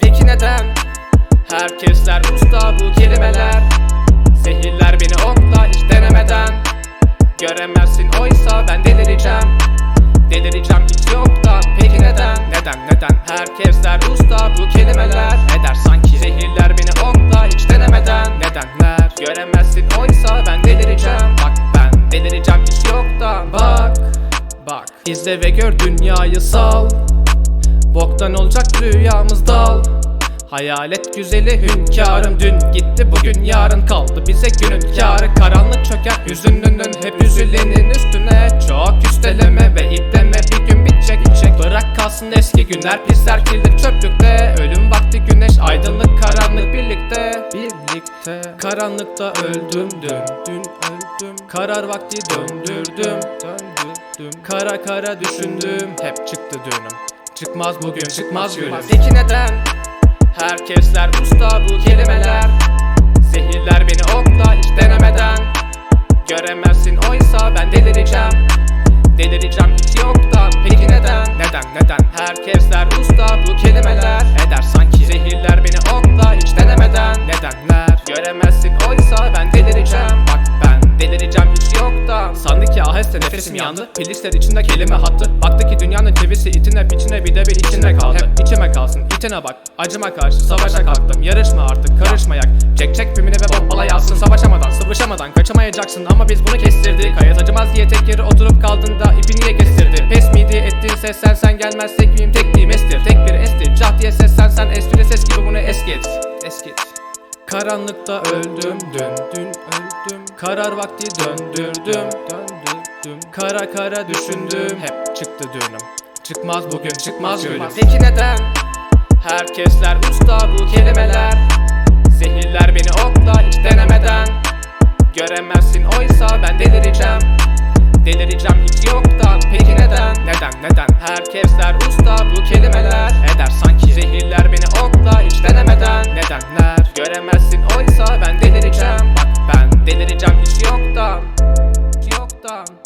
Peki neden? Herkesler usta bu kelimeler. Zehirler beni okla hiç denemeden. Göremezsin oysa ben delireceğim. Delireceğim hiç yoktan Peki neden? Neden neden? Herkesler usta bu kelimeler. Eder sanki? Zehirler beni okla hiç denemeden. Nedenler? Göremezsin oysa ben delireceğim. Bak ben delireceğim hiç yoktan Bak. Bak. İzle ve gör dünyayı sal Boktan olacak rüyamız dal. Hayalet güzeli hünkârım. Dün gitti bugün yarın kaldı. Bize günün kârı Karanlık çöker. Hüzününün hep üzülenin üstüne. Çok üsteleme ve ipleme bir gün bitecek. Bitecek Bırak kalsın eski günler. Pisler kirli çöplükte. Ölüm vakti güneş aydınlık karanlık birlikte. Birlikte. Karanlıkta öldüm dün. Dün öldüm. Karar vakti döndürdüm. Döndürdüm. Kara kara düşündüm. Hep çıktı dünüm Çıkmaz bugün çıkmaz gülüm Peki neden? Herkesler usta bu kelimeler. Zehirler beni okla hiç denemeden. Göremezsin oysa ben delireceğim. Delireceğim hiç yoktan Peki neden? Neden neden? Herkesler usta bu kelimeler. Eder nefesim yandı. Pilişler içinde kelime hattı. Baktı ki dünyanın çevisi itine piçine bir de bir içinde kaldı. Hep içime kalsın. İtine bak. Acıma karşı savaşa kalktım. Yarışma artık. Karışmayak Çek çek pimini ve bombala yazsın Savaşamadan sıvışamadan kaçamayacaksın. Ama biz bunu kestirdik. Hayat acımaz diye tek yere oturup kaldın da ipi niye kestirdi? Pes mi diye ettiğin seslen sen gelmezsek miyim tekliğim estir. Tek bir estir. Cah diye seslen sen espri ses gibi bunu es git Es git Karanlıkta öldüm. Dün Dün öldüm. Karar vakti döndürdüm düştüm Kara kara düşündüm. Hep çıktı dünüm Çıkmaz bugün çıkmaz gülüm Peki neden? Herkesler usta bu kelimeler. Zehirler beni okla hiç denemeden. Göremezsin oysa ben delireceğim. Delireceğim hiç yok da peki neden? Neden neden? Herkesler usta bu kelimeler. Eder sanki. Zehirler beni okla hiç denemeden. Nedenler? Göremezsin oysa ben delireceğim. Bak ben. Delireceğim hiç yok da Yok da.